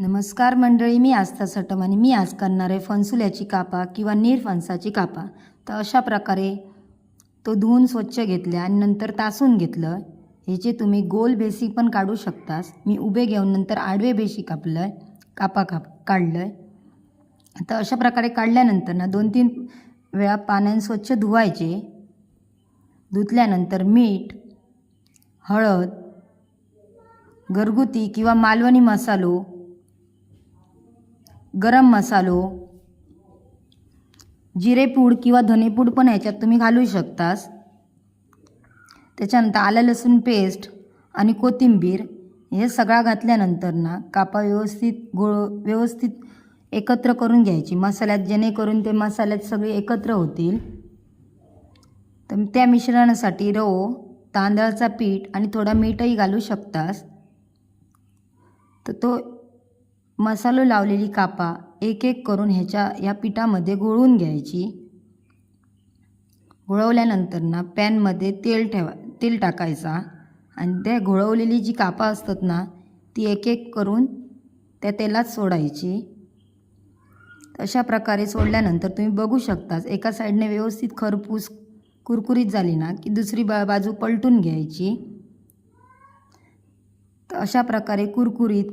नमस्कार मंडळी मी आस्था सटम आणि मी आज करणार आहे फणसुल्याची कापा किंवा निरफणसाची कापा. तर अशा प्रकारे तो धुवून स्वच्छ घेतल्या आणि नंतर तासून घेतलं. ह्याचे तुम्ही गोल बेसी पण काढू शकतास. मी उभे घेऊन नंतर आडवे बेशी कापलं आहे कापा काप काढलं आहे तर अशा प्रकारे काढल्यानंतर ना दोन तीन वेळा पाण्याने स्वच्छ धुवायचे. धुतल्यानंतर मीठ हळद घरगुती किंवा मालवणी मसालो गरम मसालो जिरेपूड किंवा धनेपूड पण याच्यात तुम्ही घालू शकतास. त्याच्यानंतर आलं लसूण पेस्ट आणि कोथिंबीर हे सगळा घातल्यानंतर ना कापा व्यवस्थित गोळ व्यवस्थित एकत्र करून घ्यायची. मसाल्यात जेणेकरून ते मसाल्यात सगळे एकत्र होतील. तर त्या मिश्रणासाठी रवो तांदळाचा पीठ आणि थोडा मीठही घालू शकतास. तर तो मसालो लावलेली कापा एक एक करून ह्याच्या या पिठामध्ये घोळवून घ्यायची. घोळवल्यानंतर ना पॅनमध्ये तेल ठेवा तेल टाकायचा. आणि त्या घोळवलेली जी कापा असतात ना ती एक एक करून त्या तेलात सोडायची. अशा प्रकारे सोडल्यानंतर तुम्ही बघू शकताच एका साईडने व्यवस्थित खरपूस कुरकुरीत झाली ना की दुसरी बा बाजू पलटून घ्यायची. तर अशा प्रकारे कुरकुरीत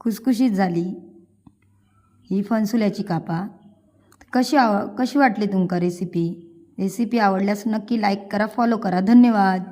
खुसखुशीत झाली. ही फणसुल्याची कापा. कशी आव कशी वाटली तुमका रेसिपी रेसिपी आवडल्यास नक्की लाईक करा फॉलो करा. धन्यवाद.